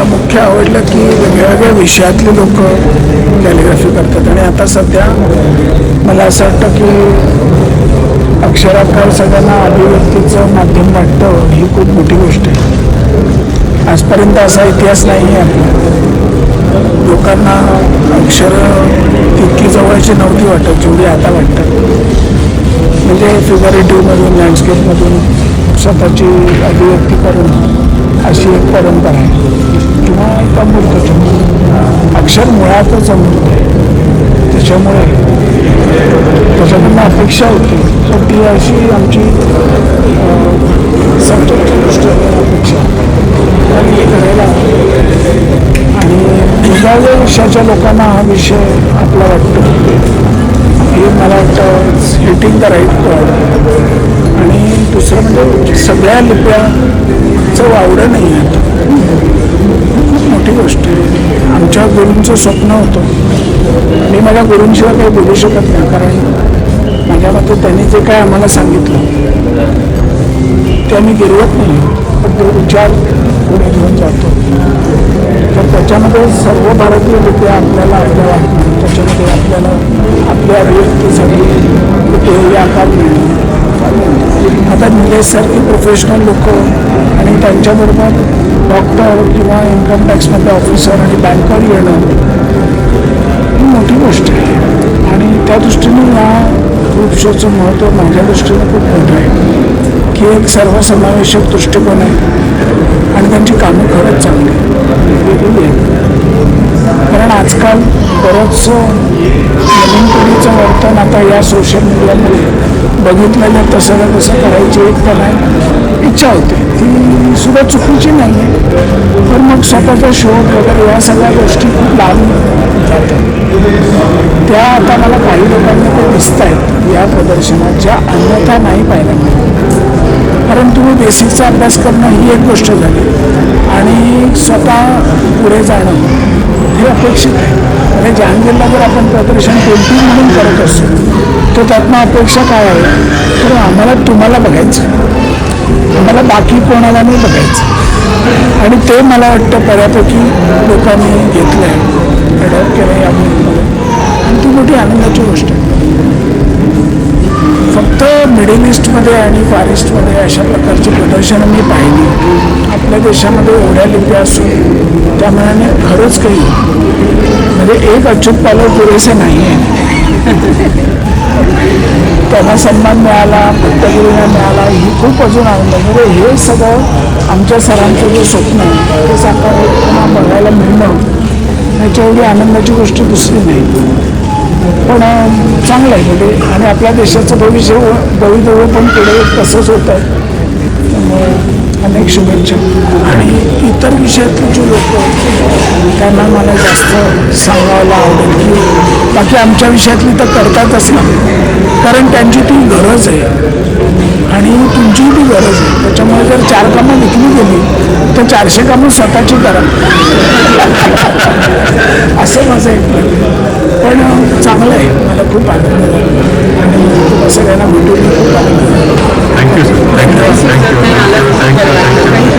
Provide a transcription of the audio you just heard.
त्यांना मुख्य आवडलं की वेगळ्या विषयातले लोक कॅलिग्राफी करतात. आणि आता सध्या मला असं वाटतं की अक्षराकार सगळ्यांना अभिव्यक्तीचं माध्यम वाटतं ही खूप मोठी गोष्ट आहे. आजपर्यंत असा इतिहास नाही आहे आपला. लोकांना अक्षर तितकी जवळची नव्हती वाटत जेवढी आता वाटतात. म्हणजे फिगरेटिव्हमधून लँडस्केपमधून स्वतःची अभिव्यक्ती करून अशी एक परंपरा आहे. किंवा एक अमूर्त अक्षर मुळातच अमृत आहे त्याच्यामुळे त्याच्याकडनं अपेक्षा होती. तर ती अशी आमची सब्जेक्टची गोष्ट अपेक्षा. आणि हे करायला आणि दुसऱ्या विषयाच्या लोकांना हा विषय आपला वाटतो. हे मला वाटतं हिटिंग द राईट पॉईंट आणि दुसरं म्हणजे सगळ्या लिप्याचं वावडं नाही. आहे खूप मोठी गोष्ट आहे. आमच्या गुरूंचं स्वप्न होतं. मी माझ्या गुरूंशिवाय काही बोलू शकत नाही कारण माझ्या मते त्यांनी जे काय आम्हाला सांगितलं ते आम्ही गिरवत नाही पण तो विचार पुढे घेऊन जातो. तर त्याच्यामध्ये सर्व भारतीय लोक आपल्याला आपल्या वाटणार त्याच्यामध्ये आपल्याला आपल्या अभिव्यक्तीसाठी कुठेही आकार मिळणार आता निलेशसारखी प्रोफेशनल लोक आणि त्यांच्याबरोबर डॉक्टर किंवा इन्कम टॅक्समध्ये ऑफिसर आणि बँकर येणं ही मोठी गोष्ट आहे. आणि त्या दृष्टीने या ग्रुप शोचं महत्त्व माझ्या दृष्टीने खूप मोठं आहे. की एक सर्वसमावेशक दृष्टिकोन आहे. आणि त्यांची कामं खरंच चांगली आहेत. कारण आजकाल बरंचसं नवीन पिढीचं वर्तन आता या सोशल मीडियामध्ये बघितलेलं तसं ना तसं करायची एक त्यांना इच्छा होती. ती सुद्धा चुकीची नाही आहे पण मग स्वतःचा शोध वगैरे या सगळ्या गोष्टी खूप लांब जातात. त्या आता मला काही लोकांना ते दिसत आहेत या प्रदर्शनात ज्या अन्यथा नाही पाहायला मिळत. कारण तुम्ही बेसिकचा अभ्यास करणं ही एक गोष्ट झाली. आणि स्वतः पुढे जाणं हे अपेक्षित आहे. म्हणजे जहांगीरला जर आपण प्रदर्शन पेंटिंग म्हणून करत असू तर त्यातनं अपेक्षा काय आहे? तर आम्हाला तुम्हाला बघायचं आम्हाला बाकी कोणाला नाही बघायचं आणि ते मला वाटतं बऱ्यापैकी लोकांनी घेतलं आहे अडॉप्ट केलं या फक्त आणि फॉरेस्टमध्ये अशा प्रकारची प्रदर्शनं मी पाहिली. आपल्या देशामध्ये एवढ्या लिप्या असून त्या मनाने खरंच काही म्हणजे एक अच्युत पालव पुरेसे नाही आहे त्यांना सन्मान मिळाला भक्तगिरीला मिळाला ही खूप अजून आनंद म्हणजे हे सगळं आमच्या सरांचं जे स्वप्न आहे ते साकार बघायला मिळणं याच्या एवढी आनंदाची गोष्ट दुसरी नाही. पण चांगलं आहे. म्हणजे आणि आपल्या देशाचं भविष्य भवितव्य पण पुढे तसंच होत आहे. त्यामुळे अनेक शुभेच्छा. आणि इतर विषयातले जे लोक त्यांना मला जास्त सांगायला आवडेल की बाकी आमच्या विषयातली तर करतातच ना. कारण त्यांची ती गरज आहे. आणि तुमचीही ती गरज आहे. त्याच्यामुळे जर चार कामं विकली गेली तर चारशे कामं स्वतःची करा. पण चांगलं आहे. मला खूप आनंद आणि सगळ्यांना भेटून खूप आनंद थँक्यू सर थँक्यू